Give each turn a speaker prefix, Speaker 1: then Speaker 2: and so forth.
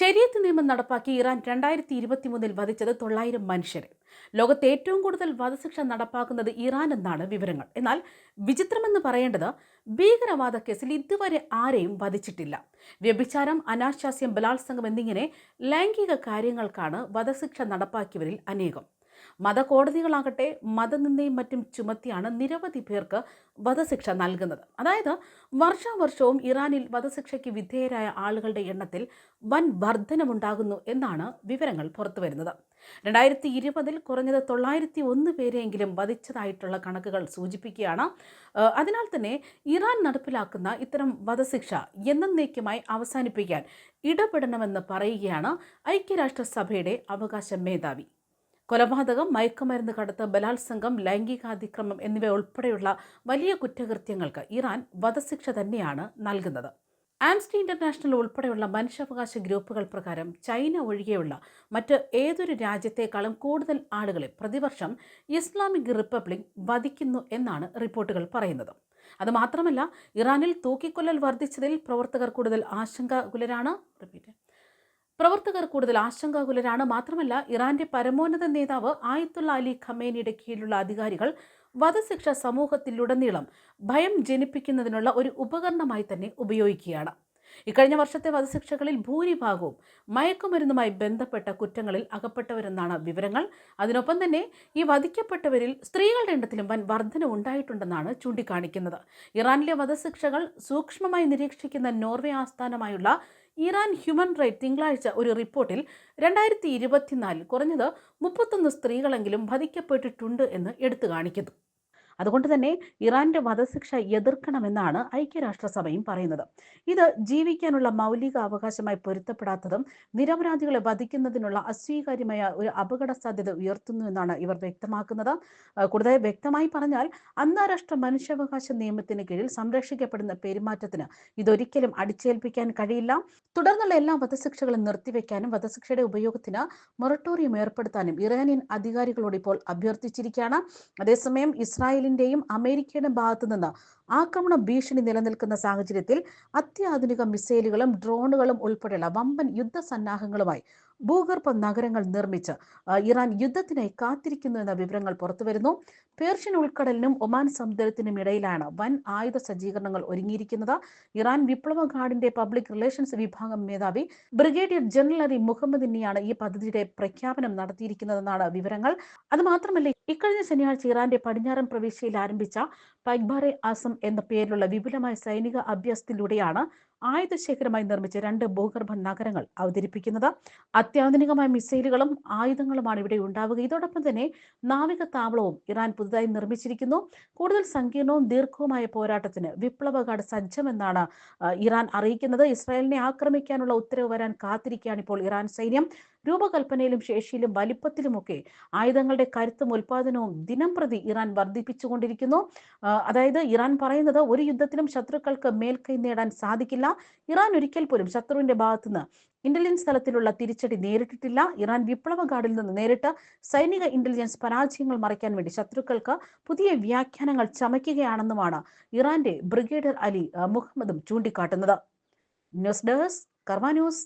Speaker 1: ശരീരത്ത് നിയമം നടപ്പാക്കി ഇറാൻ രണ്ടായിരത്തി ഇരുപത്തി മൂന്നിൽ വധിച്ചത് തൊള്ളായിരം മനുഷ്യരെ. ലോകത്ത് ഏറ്റവും കൂടുതൽ വധശിക്ഷ നടപ്പാക്കുന്നത് ഇറാൻ എന്നാണ് വിവരങ്ങൾ. എന്നാൽ വിചിത്രമെന്ന് പറയേണ്ടത് ഭീകരവാദ കേസിൽ ഇതുവരെ ആരെയും വധിച്ചിട്ടില്ല. വ്യഭിചാരം അനാശാസ്യം ബലാത്സംഗം എന്നിങ്ങനെ ലൈംഗിക കാര്യങ്ങൾക്കാണ് വധശിക്ഷ നടപ്പാക്കിയവരിൽ അനേകം. മതകോടതികളാകട്ടെ മതനിന്ദയും മറ്റും ചുമത്തിയാണ് നിരവധി പേർക്ക് വധശിക്ഷ നൽകുന്നത്. അതായത് വർഷാവർഷവും ഇറാനിൽ വധശിക്ഷയ്ക്ക് വിധേയരായ ആളുകളുടെ എണ്ണത്തിൽ വൻ വർധനമുണ്ടാകുന്നു എന്നാണ് വിവരങ്ങൾ പുറത്തുവരുന്നത്. രണ്ടായിരത്തി ഇരുപതിൽ കുറഞ്ഞത് തൊള്ളായിരത്തി ഒന്ന് പേരെയെങ്കിലും വധിച്ചതായിട്ടുള്ള കണക്കുകൾ സൂചിപ്പിക്കുകയാണ്. അതിനാൽ തന്നെ ഇറാൻ നടപ്പിലാക്കുന്ന ഇത്തരം വധശിക്ഷ എന്നേക്കുമായി അവസാനിപ്പിക്കാൻ ഇടപെടണമെന്ന് പറയുകയാണ് ഐക്യരാഷ്ട്രസഭയുടെ അവകാശ മേധാവി. കൊലപാതകം മയക്കുമരുന്ന് കടത്ത് ബലാത്സംഗം ലൈംഗികാതിക്രമം എന്നിവ ഉൾപ്പെടെയുള്ള വലിയ കുറ്റകൃത്യങ്ങൾക്ക് ഇറാൻ വധശിക്ഷ തന്നെയാണ് നൽകുന്നത്. ആംസ്റ്റി ഇന്റർനാഷണൽ ഉൾപ്പെടെയുള്ള മനുഷ്യാവകാശ ഗ്രൂപ്പുകൾ പ്രകാരം ചൈന ഒഴികെയുള്ള മറ്റ് ഏതൊരു രാജ്യത്തേക്കാളും കൂടുതൽ ആളുകളെ പ്രതിവർഷം ഇസ്ലാമിക് റിപ്പബ്ലിക് വധിക്കുന്നു എന്നാണ് റിപ്പോർട്ടുകൾ പറയുന്നത്. അതുമാത്രമല്ല ഇറാനിൽ തൂക്കിക്കൊല്ലൽ വർദ്ധിച്ചതിൽ പ്രവർത്തകർ കൂടുതൽ ആശങ്കാകുലരാണ്. റിപ്പീറ്റ്. പ്രവർത്തകർ കൂടുതൽ ആശങ്കാകുലരാണ്. മാത്രമല്ല ഇറാന്റെ പരമോന്നത നേതാവ് ആയത്തുള്ള അലി ഖമേനിയുടെ കീഴിലുള്ള അധികാരികൾ വധശിക്ഷ സമൂഹത്തിലുടനീളം ഭയം ജനിപ്പിക്കുന്നതിനുള്ള ഒരു ഉപകരണമായി തന്നെ ഉപയോഗിക്കുകയാണ്. ഇക്കഴിഞ്ഞ വർഷത്തെ വധശിക്ഷകളിൽ ഭൂരിഭാഗവും മയക്കുമരുന്നുമായി ബന്ധപ്പെട്ട കുറ്റങ്ങളിൽ അകപ്പെട്ടവരെന്നാണ് വിവരങ്ങൾ. അതിനൊപ്പം തന്നെ ഈ വധിക്കപ്പെട്ടവരിൽ സ്ത്രീകളുടെ എണ്ണത്തിലും വൻ വർധന ഉണ്ടായിട്ടുണ്ടെന്നാണ് ചൂണ്ടിക്കാണിക്കുന്നത്. ഇറാനിലെ വധശിക്ഷകൾ സൂക്ഷ്മമായി നിരീക്ഷിക്കുന്ന നോർവേ ആസ്ഥാനമായുള്ള ഇറാൻ ഹ്യൂമൻ റൈറ്റ് തിങ്കളാഴ്ച ഒരു റിപ്പോർട്ടിൽ രണ്ടായിരത്തി ഇരുപത്തിനാലിൽ കുറഞ്ഞത് മുപ്പത്തൊന്ന് സ്ത്രീകളെങ്കിലും വധിക്കപ്പെട്ടിട്ടുണ്ട് എന്ന് എടുത്തു കാണിക്കുന്നു. അതുകൊണ്ട് തന്നെ ഇറാന്റെ വധശിക്ഷ എതിർക്കണമെന്നാണ് ഐക്യരാഷ്ട്രസഭയും പറയുന്നത്. ഇത് ജീവിക്കാനുള്ള മൗലിക അവകാശമായി പൊരുത്തപ്പെടാത്തതും നിരപരാധികളെ വധിക്കുന്നതിനുള്ള അസ്വീകാര്യമായ ഒരു അപകട സാധ്യത ഉയർത്തുന്നു എന്നാണ് ഇവർ വ്യക്തമാക്കുന്നത്. കൂടുതൽ വ്യക്തമായി പറഞ്ഞാൽ അന്താരാഷ്ട്ര മനുഷ്യാവകാശ നിയമത്തിന് കീഴിൽ സംരക്ഷിക്കപ്പെടുന്ന പെരുമാറ്റത്തിന് ഇതൊരിക്കലും അടിച്ചേൽപ്പിക്കാൻ കഴിയില്ല. തുടർന്നുള്ള എല്ലാ വധശിക്ഷകളും നിർത്തിവെക്കാനും വധശിക്ഷയുടെ ഉപയോഗത്തിന് മൊറട്ടോറിയം ഏർപ്പെടുത്താനും ഇറാനിയൻ അധികാരികളോട് ഇപ്പോൾ അഭ്യർത്ഥിച്ചിരിക്കുകയാണ്. അതേസമയം ഇസ്രായേലിന്റെയും അമേരിക്കയുടെയും ഭാഗത്തു നിന്ന് ആക്രമണ ഭീഷണി നിലനിൽക്കുന്ന സാഹചര്യത്തിൽ അത്യാധുനിക മിസൈലുകളും ഡ്രോണുകളും ഉൾപ്പെടെയുള്ള വമ്പൻ യുദ്ധസന്നാഹങ്ങളുമായി ഭൂഗർഭ നഗരങ്ങൾ നിർമ്മിച്ച് ഇറാൻ യുദ്ധത്തിനായി കാത്തിരിക്കുന്നു എന്ന വിവരങ്ങൾ പുറത്തുവരുന്നു പേർഷ്യൻ ഉൾക്കടലിനും ഒമാൻ സമുദ്രത്തിനും ഇടയിലാണ് വൻ ആയുധ സജ്ജീകരണങ്ങൾ ഒരുങ്ങിയിരിക്കുന്നത്. ഇറാൻ വിപ്ലവ ഗാർഡിന്റെ പബ്ലിക് റിലേഷൻസ് വിഭാഗം മേധാവി ബ്രിഗേഡിയർ ജനറൽ അലി മുഹമ്മദ് ഈ പദ്ധതിയുടെ പ്രഖ്യാപനം നടത്തിയിരിക്കുന്നതെന്നാണ് വിവരങ്ങൾ. അത് മാത്രമല്ല ഇക്കഴിഞ്ഞ ശനിയാഴ്ച ഇറാന്റെ പടിഞ്ഞാറൻ പ്രവിശ്യയിൽ ആരംഭിച്ച പൈക്ബാറെ ആസം എന്ന പേരിലുള്ള വിപുലമായ സൈനിക അഭ്യാസത്തിലൂടെയാണ് ആയുധശേഖരമായി നിർമ്മിച്ച രണ്ട് ഭൂഗർഭ നഗരങ്ങൾ അവതരിപ്പിക്കുന്നത്. അത്യാധുനികമായ മിസൈലുകളും ആയുധങ്ങളുമാണ് ഇവിടെ ഉണ്ടാവുക. ഇതോടൊപ്പം തന്നെ നാവിക താവളവും ഇറാൻ പുതുതായി നിർമ്മിച്ചിരിക്കുന്നു. കൂടുതൽ സങ്കീർണവും ദീർഘവുമായ പോരാട്ടത്തിന് വിപ്ലവ ഗാർഡ് സജ്ജമെന്നാണ് ഇറാൻ അറിയിക്കുന്നത്. ഇസ്രായേലിനെ ആക്രമിക്കാനുള്ള ഉത്തരവ് വരാൻ കാത്തിരിക്കുകയാണ് ഇപ്പോൾ ഇറാൻ സൈന്യം. രൂപകൽപ്പനയിലും ശേഷിയിലും വലിപ്പത്തിലുമൊക്കെ ആയുധങ്ങളുടെ കരുത്തും ഉൽപാദനവും ദിനം പ്രതി ഇറാൻ വർദ്ധിപ്പിച്ചുകൊണ്ടിരിക്കുന്നു. അതായത് ഇറാൻ പറയുന്നത് ഒരു യുദ്ധത്തിലും ശത്രുക്കൾക്ക് മേൽക്കൈ നേടാൻ സാധിക്കില്ല. ഇറാൻ ഒരിക്കൽ പോലും ശത്രുവിന്റെ ഭാഗത്തുനിന്ന് ഇന്റലിജൻസ് തലത്തിലുള്ള തിരിച്ചടി നേരിട്ടിട്ടില്ല. ഇറാൻ വിപ്ലവ ഗാർഡിൽ നിന്ന് നേരിട്ട് സൈനിക ഇന്റലിജൻസ് പരാജയങ്ങൾ മറയ്ക്കാൻ വേണ്ടി ശത്രുക്കൾക്ക് പുതിയ വ്യാഖ്യാനങ്ങൾ ചമയ്ക്കുകയാണെന്നുമാണ് ഇറാന്റെ ബ്രിഗേഡർ അലി മുഹമ്മദും ചൂണ്ടിക്കാട്ടുന്നത്. News desk Karma news.